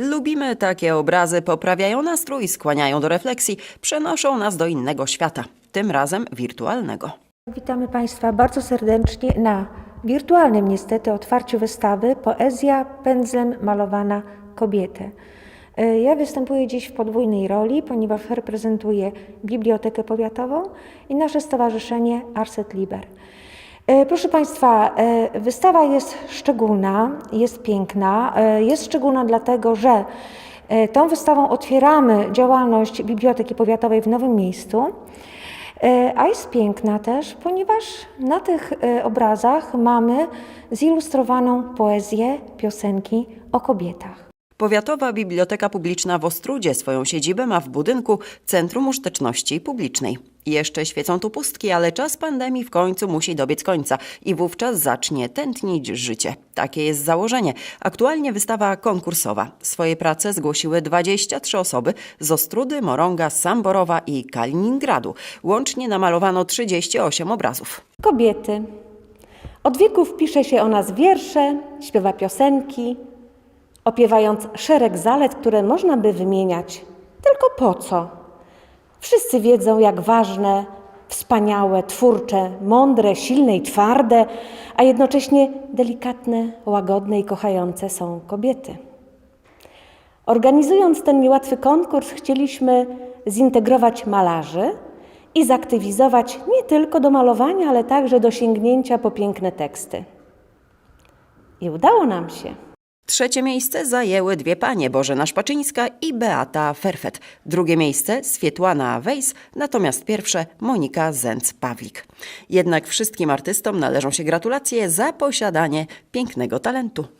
Lubimy takie obrazy, poprawiają nastrój, skłaniają do refleksji, przenoszą nas do innego świata, tym razem wirtualnego. Witamy Państwa bardzo serdecznie na wirtualnym niestety otwarciu wystawy Poezja pędzlem malowana kobietę. E, Ja występuję dziś w podwójnej roli, ponieważ reprezentuję Bibliotekę Powiatową i nasze stowarzyszenie Arset Liber. E, Proszę Państwa, e, wystawa jest szczególna, jest piękna. E, Jest szczególna dlatego, że tą wystawą otwieramy działalność Biblioteki Powiatowej w nowym miejscu. A jest piękna też, ponieważ na tych obrazach mamy zilustrowaną poezję, piosenki o kobietach. Powiatowa Biblioteka Publiczna w Ostrudzie swoją siedzibę ma w budynku Centrum Użyteczności Publicznej. Jeszcze świecą tu pustki, ale czas pandemii w końcu musi dobiec końca i wówczas zacznie tętnić życie. Takie jest założenie. Aktualnie wystawa konkursowa. Swoje prace zgłosiły 23 osoby z Ostrudy, Morąga, Samborowa i Kaliningradu. Łącznie namalowano 38 obrazów. Kobiety. Od wieków pisze się o nas wiersze, śpiewa piosenki, opiewając szereg zalet, które można by wymieniać. Tylko po co? Wszyscy wiedzą, jak ważne, wspaniałe, twórcze, mądre, silne i twarde, a jednocześnie delikatne, łagodne i kochające są kobiety. Organizując ten niełatwy konkurs, chcieliśmy zintegrować malarzy i zaktywizować nie tylko do malowania, ale także do sięgnięcia po piękne teksty. I udało nam się. Trzecie miejsce zajęły dwie panie, Bożena Szpaczyńska i Beata Ferfet. Drugie miejsce Swietłana Wejs, natomiast pierwsze Monika Zenc-Pawlik. Jednak wszystkim artystom należą się gratulacje za posiadanie pięknego talentu.